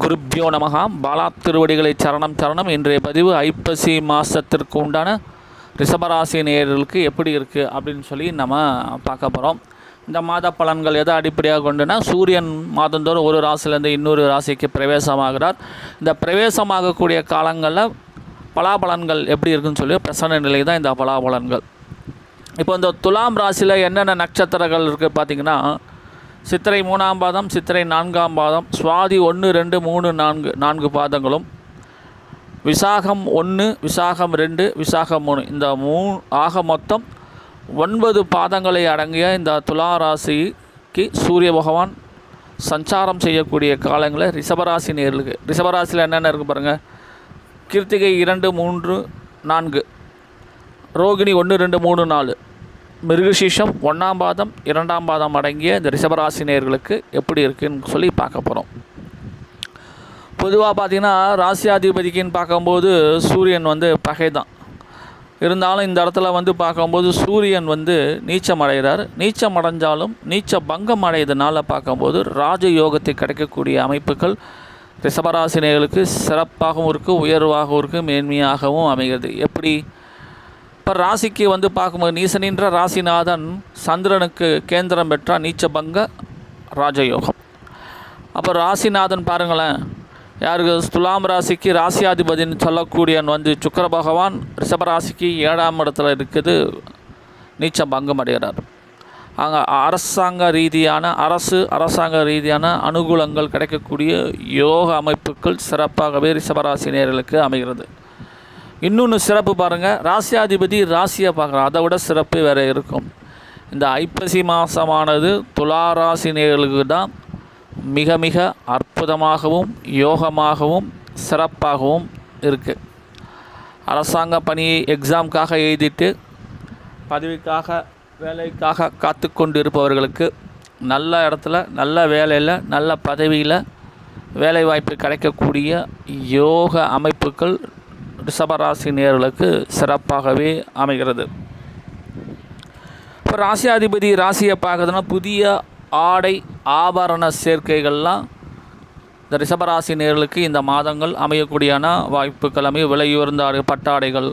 குருப்பியோ நமகா பாலா திருவடிகளை சரணம் சரணம். இன்றைய பதிவு ஐப்பசி மாதத்திற்கு உண்டான ரிஷபராசி நேயர்களுக்கு எப்படி இருக்குது அப்படின்னு சொல்லி நம்ம பார்க்க போகிறோம் இந்த மாத பலன்கள் எதை அடிப்படையாக கொண்டுனா சூரியன் மாதந்தோறும் ஒரு ராசிலேருந்து இன்னொரு ராசிக்கு பிரவேசமாகிறார். இந்த பிரவேசமாகக்கூடிய காலங்களில் பலாபலன்கள் எப்படி இருக்குன்னு சொல்லி பிரசன்ன நிலை தான் இந்த பலாபலன்கள். இப்போ இந்த துலாம் ராசியில் என்னென்ன நட்சத்திரங்கள் இருக்குது பார்த்தீங்கன்னா சித்திரை மூணாம் பாதம் சித்திரை நான்காம் பாதம் சுவாதி ஒன்று ரெண்டு மூணு நான்கு நான்கு பாதங்களும் விசாகம் ஒன்று விசாகம் ரெண்டு விசாகம் மூணு. இந்த மூ ஆக மொத்தம் ஒன்பது பாதங்களை அடங்கிய இந்த துலா ராசிக்கு சூரிய பகவான் சஞ்சாரம் செய்யக்கூடிய காலங்களில் ரிஷபராசி நேர்களுக்கு ரிஷபராசியில் என்னென்ன இருக்குது பாருங்கள் கிருத்திகை இரண்டு மூன்று நான்கு. ரோகிணி ஒன்று ரெண்டு மூணு நாலு. மிருகசீஷம் ஒன்றாம் பாதம் இரண்டாம் பாதம் அடங்கிய இந்த ரிஷபராசினியர்களுக்கு எப்படி இருக்குன்னு சொல்லி பார்க்க போகிறோம் பொதுவாக பார்த்திங்கன்னா ராசியாதிபதிக்குன்னு பார்க்கும்போது சூரியன் வந்து பகை தான் இருந்தாலும் இந்த இடத்துல வந்து பார்க்கும்போது சூரியன் வந்து நீச்சம் அடைகிறார். நீச்சம் அடைஞ்சாலும் நீச்ச பங்கம் அடையதுனால பார்க்கும்போது ராஜயோகத்தை கிடைக்கக்கூடிய அமைப்புகள் ரிஷபராசினியர்களுக்கு சிறப்பாகவும் இருக்குது உயர்வாகவும் இருக்குது மேன்மையாகவும் அமைகிறது. எப்படி? இப்போ ராசிக்கு வந்து பார்க்கும்போது நீசனின்ற ராசிநாதன் சந்திரனுக்கு கேந்திரம் பெற்றால் நீச்சபங்க ராஜயோகம். அப்போ ராசிநாதன் பாருங்களேன் யாருக்கு துலாம் ராசிக்கு ராசியாதிபதினு சொல்லக்கூடியவன் வந்து சுக்கர பகவான் ரிஷபராசிக்கு ஏழாம் இடத்துல இருக்குது நீச்சம் பங்கம் அடைகிறார். அங்கே அரசாங்க ரீதியான அரசு அரசாங்க ரீதியான அனுகூலங்கள் கிடைக்கக்கூடிய யோக அமைப்புகள் சிறப்பாகவே ரிஷபராசினியர்களுக்கு அமைகிறது. இன்னொன்று சிறப்பு பாருங்கள் ராசியாதிபதி ராசியை பார்க்குறோம் அதை விட சிறப்பு வேறு இருக்கும். இந்த ஐப்பசி மாதமானது துளாராசினியர்களுக்கு தான் மிக மிக அற்புதமாகவும் யோகமாகவும் சிறப்பாகவும் இருக்குது அரசாங்க பணியை எக்ஸாமுக்காக எழுதிட்டு பதவிக்காக வேலைக்காக காத்து கொண்டு இருப்பவர்களுக்கு நல்ல இடத்துல நல்ல வேலையில் நல்ல பதவியில் வேலைவாய்ப்பு கிடைக்கக்கூடிய யோக அமைப்புகள் ரிஷபராசி நேர்களுக்கு சிறப்பாகவே அமைகிறது. இப்போ ராசியாதிபதி ராசியை பார்க்குறதுனா புதிய ஆடை ஆபரண சேர்க்கைகள்லாம் இந்த ரிஷபராசி நேர்களுக்கு இந்த மாதங்கள் அமையக்கூடியான வாய்ப்புகள் அமைய விலை உயர்ந்த ஆடை பட்டாடைகள்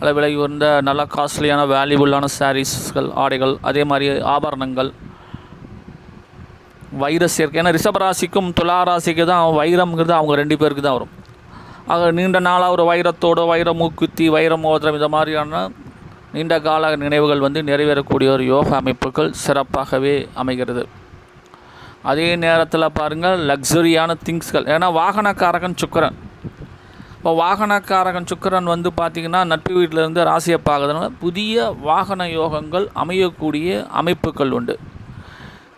அல்ல விலை உயர்ந்த நல்ல காஸ்ட்லியான வேல்யூபுல்லான சாரீஸ்கள் ஆடைகள் அதே மாதிரி ஆபரணங்கள். வைர சேர்க்கை ஏன்னா ரிஷபராசிக்கும் துளாராசிக்கு தான் வைரம்ங்கிறது அவங்க ரெண்டு பேருக்கு தான் வரும். ஆக நீண்ட நாளாக ஒரு வைரத்தோட வைர மூக்குத்தி வைர மோதிரம் இந்த மாதிரியான நீண்ட கால நினைவுகள் வந்து நிறைவேறக்கூடிய ஒரு யோக அமைப்புகள் சிறப்பாகவே அமைகிறது. அதே நேரத்தில் பாருங்கள் லக்ஸரியான திங்ஸ்கள் ஏன்னா வாகனக்காரகன் சுக்கரன். இப்போ வாகனக்காரகன் சுக்கரன் வந்து பார்த்திங்கன்னா நட்பு வீட்டிலேருந்து ராசியை பார்க்கறதுனால புதிய வாகன யோகங்கள் அமையக்கூடிய அமைப்புகள் உண்டு.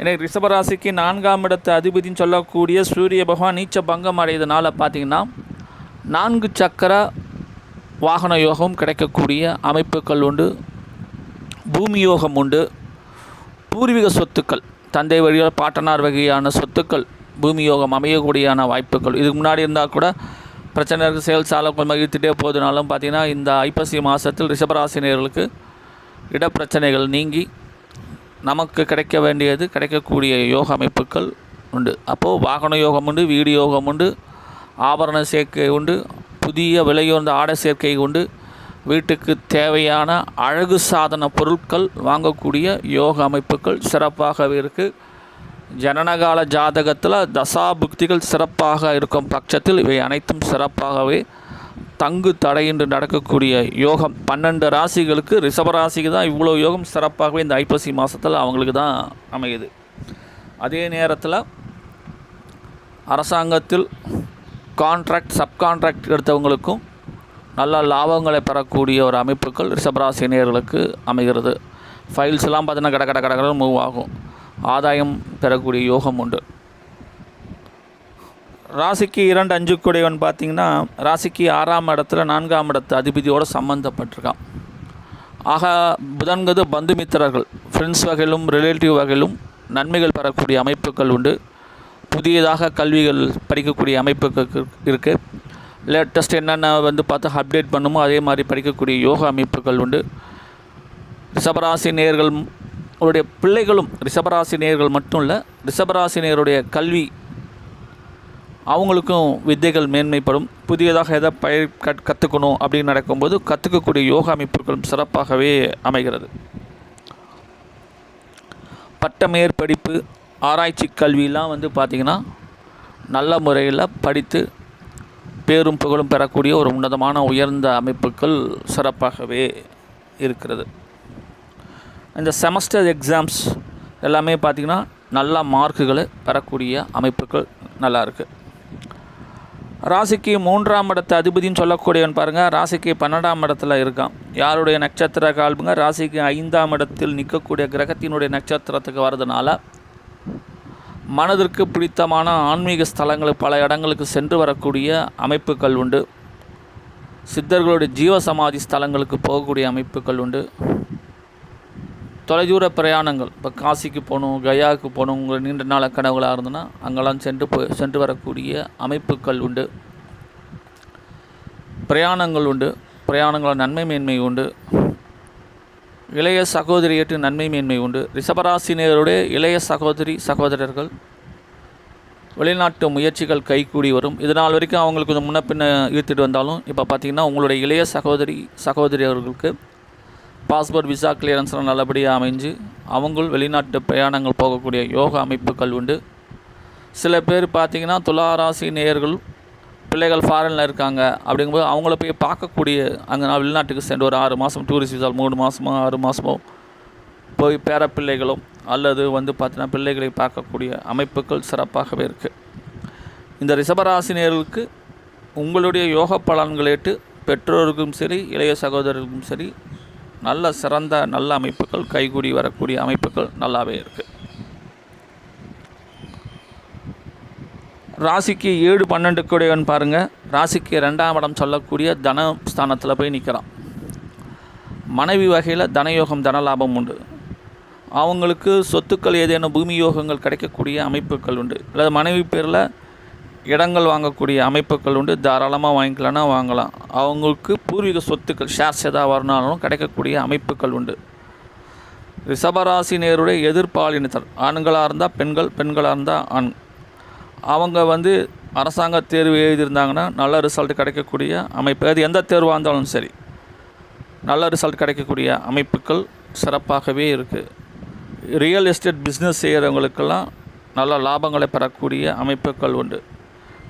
எனக்கு ரிஷபராசிக்கு நான்காம் இடத்து அதிபதினு சொல்லக்கூடிய சூரிய பகவான் நீச்ச பங்கம் அடையதுனால பார்த்திங்கன்னா நான்கு சக்கர வாகன யோகம் கிடைக்கக்கூடிய அமைப்புகள் உண்டு. பூமி யோகம் உண்டு. பூர்வீக சொத்துக்கள் தந்தை வழியால் பாட்டனார் வகையான சொத்துக்கள் பூமி யோகம் அமையக்கூடியான வாய்ப்புகள். இதுக்கு முன்னாடி இருந்தால் கூட பிரச்சனை இருக்குது செயல் ஆள மகிழ்த்திட்டே போதுனாலும் போகுதுனாலும் பார்த்திங்கன்னா இந்த ஐப்பசி மாதத்தில் ரிஷபராசினியர்களுக்கு இடப்பிரச்சனைகள் நீங்கி நமக்கு கிடைக்க வேண்டியது கிடைக்கக்கூடிய யோக அமைப்புகள் உண்டு. அப்போது வாகன யோகம் உண்டு வீடு யோகம் உண்டு. ஆபரண சேர்க்கை உண்டு புதிய விலையுயர்ந்த ஆடை சேர்க்கை உண்டு. வீட்டுக்கு தேவையான அழகு சாதன பொருட்கள் வாங்கக்கூடிய யோக அமைப்புகள் சிறப்பாகவே இருக்குது ஜனனகால ஜாதகத்தில் தசாபுக்திகள் சிறப்பாக இருக்கும் பட்சத்தில் இவை அனைத்தும் சிறப்பாகவே தங்கு தடையின்றி நடக்கக்கூடிய யோகம். பன்னெண்டு ராசிகளுக்கு ரிஷபராசிக்கு தான் இவ்வளோ யோகம் சிறப்பாகவே இந்த ஐப்பசி மாதத்தில் அவங்களுக்கு தான் அமையுது. அதே நேரத்தில் அரசாங்கத்தில் கான்ட்ராக்ட் சப்கான்ட்ராக்ட் எடுத்தவங்களுக்கும் நல்ல லாபங்களை பெறக்கூடிய ஒரு அமைப்புகள் ரிஷபராசினியர்களுக்கு அமைகிறது. ஃபைல்ஸ்லாம் பார்த்தீங்கன்னா கட கட கட மூவ் ஆகும். ஆதாயம் பெறக்கூடிய யோகம் உண்டு. ராசிக்கு இரண்டு அஞ்சு கூடையவன் பார்த்திங்கன்னா ராசிக்கு ஆறாம் இடத்துல நான்காம் இடத்து அதிபதியோடு சம்மந்தப்பட்டிருக்கான் ஆக புதன்கது பந்துமித்திரர்கள் ஃப்ரெண்ட்ஸ் வகையிலும் ரிலேட்டிவ் வகையிலும் நன்மைகள் பெறக்கூடிய அமைப்புகள் உண்டு. புதியதாக கல்விகள் படிக்கக்கூடிய அமைப்புகள் இருக்குது லேட்டஸ்ட் என்னென்ன வந்து பார்த்து அப்டேட் பண்ணுமோ அதே மாதிரி படிக்கக்கூடிய யோகா அமைப்புகள் உண்டு. ரிஷபராசி நேர்கள் அவருடைய பிள்ளைகளும் ரிஷபராசி நேர்கள் மட்டும் இல்லை ரிஷபராசி நேருடைய கல்வி அவங்களுக்கும் வித்தைகள் மேன்மைப்படும். புதியதாக எதை பயிர் கற் கற்றுக்கணும் அப்படின்னு நடக்கும்போது கற்றுக்கக்கூடிய யோகா அமைப்புகளும் சிறப்பாகவே அமைகிறது. பட்ட மேற்படிப்பு ஆராய்ச்சி கல்வியெலாம் வந்து பார்த்திங்கன்னா நல்ல முறையில் படித்து பேரும் புகழும் பெறக்கூடிய ஒரு உன்னதமான உயர்ந்த அமைப்புகள் சிறப்பாகவே இருக்கிறது. இந்த செமஸ்டர் எக்ஸாம்ஸ் எல்லாமே பார்த்திங்கன்னா நல்ல மார்க்குகளை பெறக்கூடிய அமைப்புகள் நல்லா இருக்குது ராசிக்கு மூன்றாம் இடத்து அதிபதின்னு சொல்லக்கூடியவன் பாருங்கள் ராசிக்கு பன்னெண்டாம் இடத்துல இருக்கான். யாருடைய நட்சத்திர கால்புங்க ராசிக்கு ஐந்தாம் இடத்தில் நிற்கக்கூடிய கிரகத்தினுடைய நட்சத்திரத்துக்கு வர்றதுனால மனதிற்கு பிடித்தமான ஆன்மீக ஸ்தலங்கள் பல இடங்களுக்கு சென்று வரக்கூடிய அமைப்புகள் உண்டு. சித்தர்களுடைய ஜீவசமாதி ஸ்தலங்களுக்கு போகக்கூடிய அமைப்புகள் உண்டு. தொலைதூர பிரயாணங்கள் இப்போ காசிக்கு போகணும் கயாவுக்கு போகணும் உங்கள் நீண்ட நாள கனவுகளாக இருந்ததுன்னா அங்கெல்லாம் சென்று போய் சென்று வரக்கூடிய அமைப்புகள் உண்டு. பிரயாணங்கள் உண்டு. பிரயாணங்களில் நன்மை மேன்மை உண்டு. இளைய சகோதரியற்று நன்மை மேன்மை உண்டு. ரிஷபராசினியருடைய இளைய சகோதரி சகோதரர்கள் வெளிநாட்டு முயற்சிகள் கைகூடி வரும். இது நாள் வரைக்கும் அவங்களுக்கு கொஞ்சம் முன்ன பின்ன இழுத்துட்டு வந்தாலும் இப்போ பார்த்திங்கன்னா உங்களுடைய இளைய சகோதரி சகோதரியர்களுக்கு பாஸ்போர்ட் விசா கிளியரன்ஸ்லாம் நல்லபடியாக அமைஞ்சு அவங்களும் வெளிநாட்டு பிரயாணங்கள் போகக்கூடிய யோகா அமைப்புகள் உண்டு. சில பேர் பார்த்திங்கன்னா துளாராசி நேயர்கள் பிள்ளைகள் ஃபாரினில் இருக்காங்க அப்படிங்கும்போது அவங்கள போய் பார்க்கக்கூடிய அங்கே நான் வெளிநாட்டுக்கு சென்று ஒரு ஆறு மாதம் டூரிஸ்ட் விசால் மூணு மாதமோ ஆறு மாதமோ போய் பேர பிள்ளைகளும் அல்லது வந்து பார்த்தீங்கன்னா பிள்ளைகளை பார்க்கக்கூடிய அமைப்புகள் சிறப்பாகவே இருக்குது இந்த ரிஷபராசினியர்களுக்கு உங்களுடைய யோக பலன்களேட்டு பெற்றோருக்கும் சரி இளைய சகோதரருக்கும் சரி நல்ல சிறந்த நல்ல அமைப்புகள் கைகூடி வரக்கூடிய அமைப்புகள் நல்லாவே இருக்குது ராசிக்கு ஏழு பன்னெண்டு கூடியவன் பாருங்கள் ராசிக்கு ரெண்டாம் இடம் சொல்லக்கூடிய தன ஸ்தானத்தில் போய் நிற்கிறான் மனைவி வகையில் தனயோகம் தனலாபம் உண்டு. அவங்களுக்கு சொத்துக்கள் ஏதேனும் பூமி யோகங்கள் கிடைக்கக்கூடிய அமைப்புகள் உண்டு. அல்லது மனைவி பேரில் இடங்கள் வாங்கக்கூடிய அமைப்புகள் உண்டு. தாராளமாக வாங்கிக்கலாம்னா வாங்கலாம். அவங்களுக்கு பூர்வீக சொத்துக்கள் ஷேர்ஸ் எதாவது வரனாலும் கிடைக்கக்கூடிய அமைப்புகள் உண்டு. ரிஷபராசினியருடைய எதிர்பாலினத்தர் ஆண்களாக இருந்தால் பெண்கள் பெண்களாக இருந்தால் ஆண். அவங்க வந்து அரசாங்க தேர்வு எழுதியிருந்தாங்கன்னா நல்ல ரிசல்ட் கிடைக்கக்கூடிய அமைப்பு அது எந்த தேர்வாக இருந்தாலும் சரி நல்ல ரிசல்ட் கிடைக்கக்கூடிய அமைப்புகள் சிறப்பாகவே இருக்குது ரியல் எஸ்டேட் பிஸ்னஸ் செய்கிறவங்களுக்கெல்லாம் நல்ல லாபங்களை பெறக்கூடிய அமைப்புகள் உண்டு.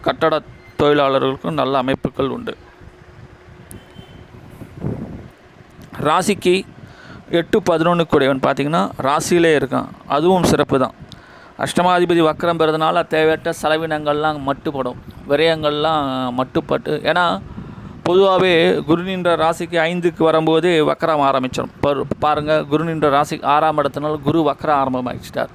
கட்டட தொழிலாளர்களுக்கும் நல்ல அமைப்புகள் உண்டு. ராசிக்கு எட்டு பதினொன்று கூடியவன் பார்த்திங்கன்னா ராசியிலே இருக்கான். அதுவும் சிறப்பு தான். அஷ்டமாதிபதி வக்கரம் பெறதுனால தேவையற்ற செலவினங்கள்லாம் மட்டுப்படும். விரயங்கள்லாம் மட்டுப்பட்டு ஏன்னா பொதுவாகவே குரு நின்ற ராசிக்கு ஐந்துக்கு வரும்போது வக்கரம் ஆரம்பிச்சிடும் பாருங்கள் குரு நின்ற ராசிக்கு ஆறாம் இடத்தினால குரு வக்கரம் ஆரம்பமாகிச்சிட்டார்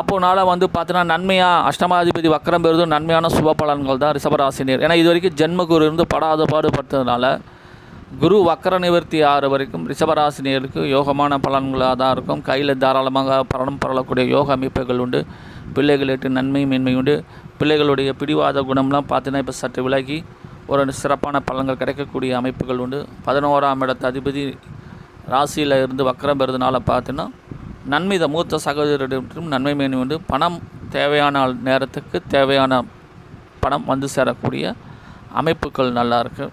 அப்போனால வந்து பார்த்தீங்கன்னா நன்மையாக அஷ்டமாதிபதி வக்கரம் பெறுவதும் நன்மையான சுப பலன்கள் தான் ரிஷபராசினியர் ஏன்னா இது வரைக்கும் ஜென்ம குரு இருந்து படாத பாடுபட்டதுனால குரு வக்கர நிவர்த்தி ஆறு வரைக்கும் ரிஷபராசினியருக்கு யோகமான பலன்களாக தான் இருக்கும் கையில் தாராளமாக பலனும் பரளக்கூடிய யோக அமைப்புகள் உண்டு. பிள்ளைகளுக்கு நன்மை மேன்மை உண்டு. பிள்ளைகளுடைய பிடிவாத குணம்லாம் பார்த்தீங்கன்னா இப்போ சற்று விலகி ஒரு சிறப்பான பலன்கள் கிடைக்கக்கூடிய அமைப்புகள் உண்டு. பதினோராம் இடத்து அதிபதி ராசியில் இருந்து வக்கரம் பெறுதுனால பார்த்தீங்கன்னா நன்மை மூத்த சகோதரிடம் நன்மை மேன்மை உண்டு. பணம் தேவையான நேரத்துக்கு தேவையான பணம் வந்து சேரக்கூடிய அமைப்புகள் நல்லாயிருக்கு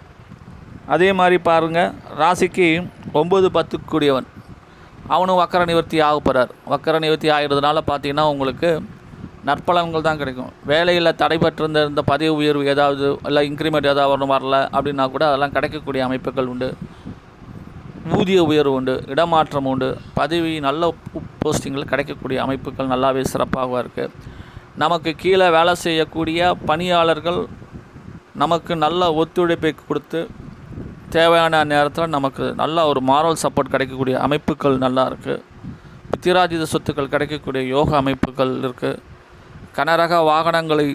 அதே மாதிரி பாருங்கள் ராசிக்கு ஒம்பது பத்துக்குரியவன். அவனும் வக்கர நிவர்த்தி ஆகப்படுறார் வக்கர நிவர்த்தி ஆகிறதுனால பார்த்தீங்கன்னா உங்களுக்கு நற்பலன்கள் தான் கிடைக்கும். வேலையில் தடைபட்டிருந்த இந்த பதவி உயர்வு ஏதாவது இல்லை இன்க்ரிமெண்ட் ஏதாவது வரணும் வரல அப்படின்னா கூட அதெல்லாம் கிடைக்கக்கூடிய அமைப்புகள் உண்டு. ஊதிய உயர்வு உண்டு இடமாற்றம் உண்டு. பதவி நல்ல போஸ்டிங்கில் கிடைக்கக்கூடிய அமைப்புகள் நல்லாவே சிறப்பாக இருக்குது நமக்கு கீழே வேலை செய்யக்கூடிய பணியாளர்கள் நமக்கு நல்ல ஒத்துழைப்பை கொடுத்து தேவையான நேரத்தில் நமக்கு நல்ல ஒரு மாரல் சப்போர்ட் கிடைக்கக்கூடிய அமைப்புகள் நல்லா இருக்குது பித்திராஜித சொத்துக்கள் கிடைக்கக்கூடிய யோக அமைப்புகள் இருக்குது கனரக வாகனங்களை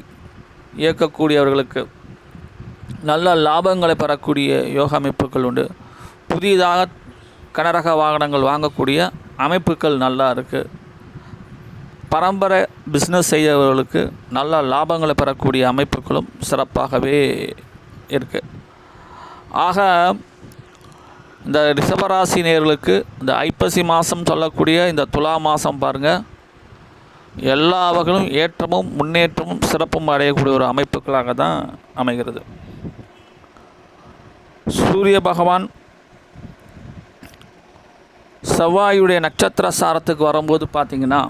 இயக்கக்கூடியவர்களுக்கு நல்ல லாபங்களை பெறக்கூடிய யோக அமைப்புகள் உண்டு. புதிதாக கனரக வாகனங்கள் வாங்கக்கூடிய அமைப்புகள் நல்லா இருக்குது பரம்பரை பிஸ்னஸ் செய்யவர்களுக்கு நல்ல லாபங்களை பெறக்கூடிய அமைப்புகளும் சிறப்பாகவே இருக்குது ஆக இந்த ரிஷபராசி நேர்களுக்கு இந்த ஐப்பசி மாதம் சொல்லக்கூடிய இந்த துலா மாதம் பாருங்கள் எல்லா வகையிலும் ஏற்றமும் முன்னேற்றமும் சிறப்பும் அடையக்கூடிய ஒரு அமைப்புகளாக தான் அமைகிறது. சூரிய பகவான் செவ்வாயுடைய நட்சத்திர சாரத்துக்கு வரும்போது பார்த்தீங்கன்னா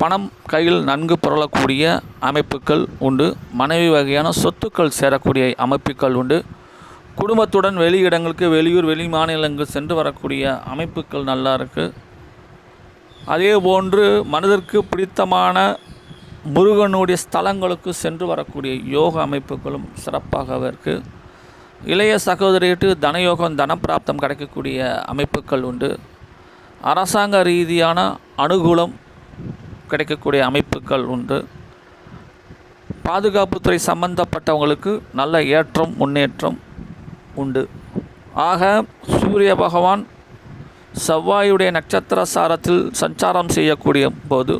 பணம் கையில் நன்கு புரளக்கூடிய அமைப்புகள் உண்டு. மனைவி வகையான சொத்துக்கள் சேரக்கூடிய அமைப்புகள் உண்டு. குடும்பத்துடன் வெளி இடங்களுக்கு வெளியூர் வெளி மாநிலங்கள் சென்று வரக்கூடிய அமைப்புகள் நல்லா இருக்குது அதே போன்று மனதிற்கு பிடித்தமான முருகனுடைய ஸ்தலங்களுக்கு சென்று வரக்கூடிய யோக அமைப்புகளும் சிறப்பாகவே இருக்குது இளைய சகோதரிட்டு தனயோகம் தனப்பிராப்தம் கிடைக்கக்கூடிய அமைப்புகள் உண்டு. அரசாங்க ரீதியான அனுகூலம் கிடைக்கக்கூடிய அமைப்புகள் உண்டு. பாதுகாப்புத்துறை சம்பந்தப்பட்டவங்களுக்கு நல்ல ஏற்றம் முன்னேற்றம் உண்டு. ஆக சூரிய பகவான் செவ்வாயுடைய நட்சத்திர சாரத்தில் சஞ்சாரம் செய்யக்கூடிய போது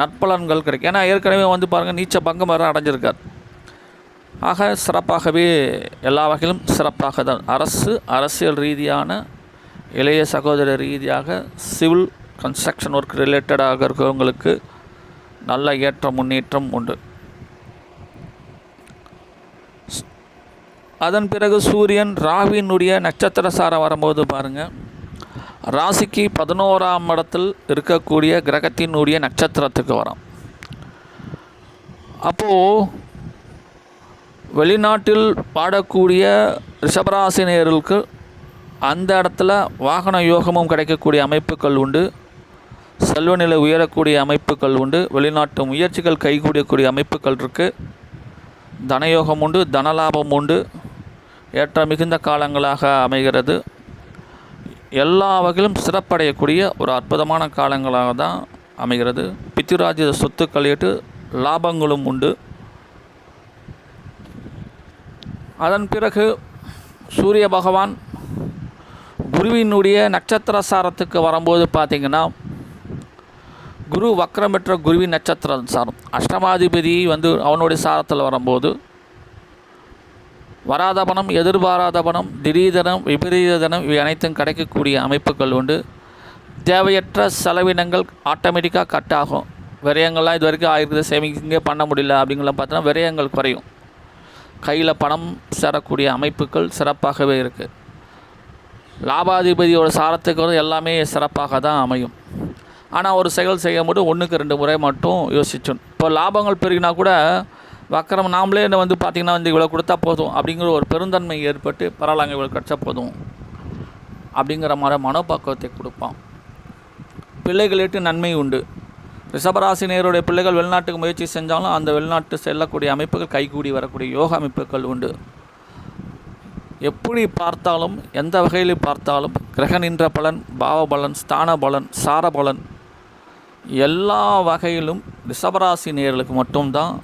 நற்பலன்கள் கிடைக்கும். ஏன்னா ஏற்கனவே வந்து பாருங்கள் நீச்ச பங்கம் வர அடைஞ்சிருக்கார். ஆக சிறப்பாகவே எல்லா வகையிலும் சிறப்பாக தான். அரசு அரசியல் ரீதியான இளைய சகோதர ரீதியாக சிவில் கன்ஸ்ட்ரக்ஷன் ஒர்க் ரிலேட்டடாக இருக்கிறவங்களுக்கு நல்ல ஏற்ற முன்னேற்றம் உண்டு. அதன் பிறகு சூரியன் ராவினுடைய நட்சத்திர சாரம் வரும்போது பாருங்கள் ராசிக்கு பதினோராம் இடத்தில் இருக்கக்கூடிய கிரகத்தினுடைய நட்சத்திரத்துக்கு வரும். அப்போது வெளிநாட்டில் பாடக்கூடிய ரிஷபராசினியர்களுக்கு அந்த இடத்துல வாகன யோகமும் கிடைக்கக்கூடிய அமைப்புகள் உண்டு. செல்வநிலை உயரக்கூடிய அமைப்புகள் உண்டு. வெளிநாட்டு முயற்சிகள் கைகூடக்கூடிய அமைப்புகள் இருக்குது தனயோகம் உண்டு தனலாபம் உண்டு. ஏற்ற மிகுந்த காலங்களாக அமைகிறது. எல்லா வகையிலும் சிறப்படையக்கூடிய ஒரு அற்புதமான காலங்களாக தான் அமைகிறது. பித்திராஜித சொத்துக்கள் ஏற்று லாபங்களும் உண்டு. அதன் பிறகு சூரிய பகவான் குருவினுடைய நட்சத்திர சாரத்துக்கு வரும்போது பார்த்திங்கன்னா குரு வக்ரம் பெற்ற குருவின் நட்சத்திரம் சாரம் அஷ்டமாதிபதி வந்து அவனுடைய சாரத்தில் வரும்போது வராத பணம் எதிர்பாராத பணம் திடீதனம் விபரீத தனம் இவை அனைத்தும் கிடைக்கக்கூடிய அமைப்புகள் உண்டு. தேவையற்ற செலவினங்கள் ஆட்டோமேட்டிக்காக கட் ஆகும். விரயங்கள்லாம் இது வரைக்கும் ஆயிருக்குது. சேவிங்ஸிங்கே பண்ண முடியல அப்படிங்கலாம் பார்த்தோன்னா விரயங்கள் குறையும். கையில் பணம் சேரக்கூடிய அமைப்புகள் சிறப்பாகவே இருக்குது லாபாதிபதியோட சாரத்துக்கு வந்து எல்லாமே சிறப்பாக தான் அமையும். ஆனால் ஒரு செயல் செய்யும் போது ஒன்றுக்கு ரெண்டு முறை மட்டும் யோசிச்சோம். இப்போ லாபங்கள் பெருகினா கூட வக்கரம் நாமளே என்ன வந்து பார்த்திங்கன்னா வந்து இவ்வளோ கொடுத்தா போதும் அப்படிங்கிற ஒரு பெருந்தன்மை ஏற்பட்டு பரவாயில்லைங்க இவ்வளோ கிடச்சா போதும் அப்படிங்கிற மாதிரி மனோபக்குவத்தை கொடுப்பான். பிள்ளைகளுக்கு நன்மை உண்டு. ரிஷபராசினியருடைய பிள்ளைகள் வெளிநாட்டுக்கு முயற்சி செஞ்சாலும் அந்த வெளிநாட்டு செல்லக்கூடிய அமைப்புகள் கைகூடி வரக்கூடிய யோகா அமைப்புகள் உண்டு. எப்படி பார்த்தாலும் எந்த வகையில் பார்த்தாலும் கிரக நின்ற பலன் பாவ பலன் ஸ்தான பலன் சார பலன் எல்லா வகையிலும் ரிஷபராசி நேர்களுக்கு மட்டும்தான்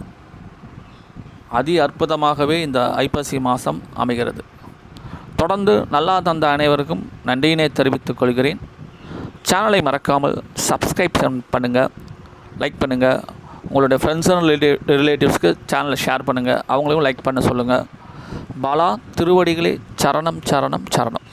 அதி அற்புதமாகவே இந்த ஐப்பசி மாதம் அமைகிறது. தொடர்ந்து நல்லா தந்த அனைவருக்கும் நன்றியினை தெரிவித்துக் கொள்கிறேன். சேனலை மறக்காமல் சப்ஸ்கிரைப் பண்ணுங்கள் லைக் பண்ணுங்கள் உங்களுடைய ஃப்ரெண்ட்ஸ் அண்ட் ரிலேட்டிவ் ரிலேட்டிவ்ஸ்க்கு சேனலை ஷேர் பண்ணுங்கள் அவங்களையும் லைக் பண்ண சொல்லுங்கள் பாலா திருவடிகளே சரணம் சரணம் சரணம்.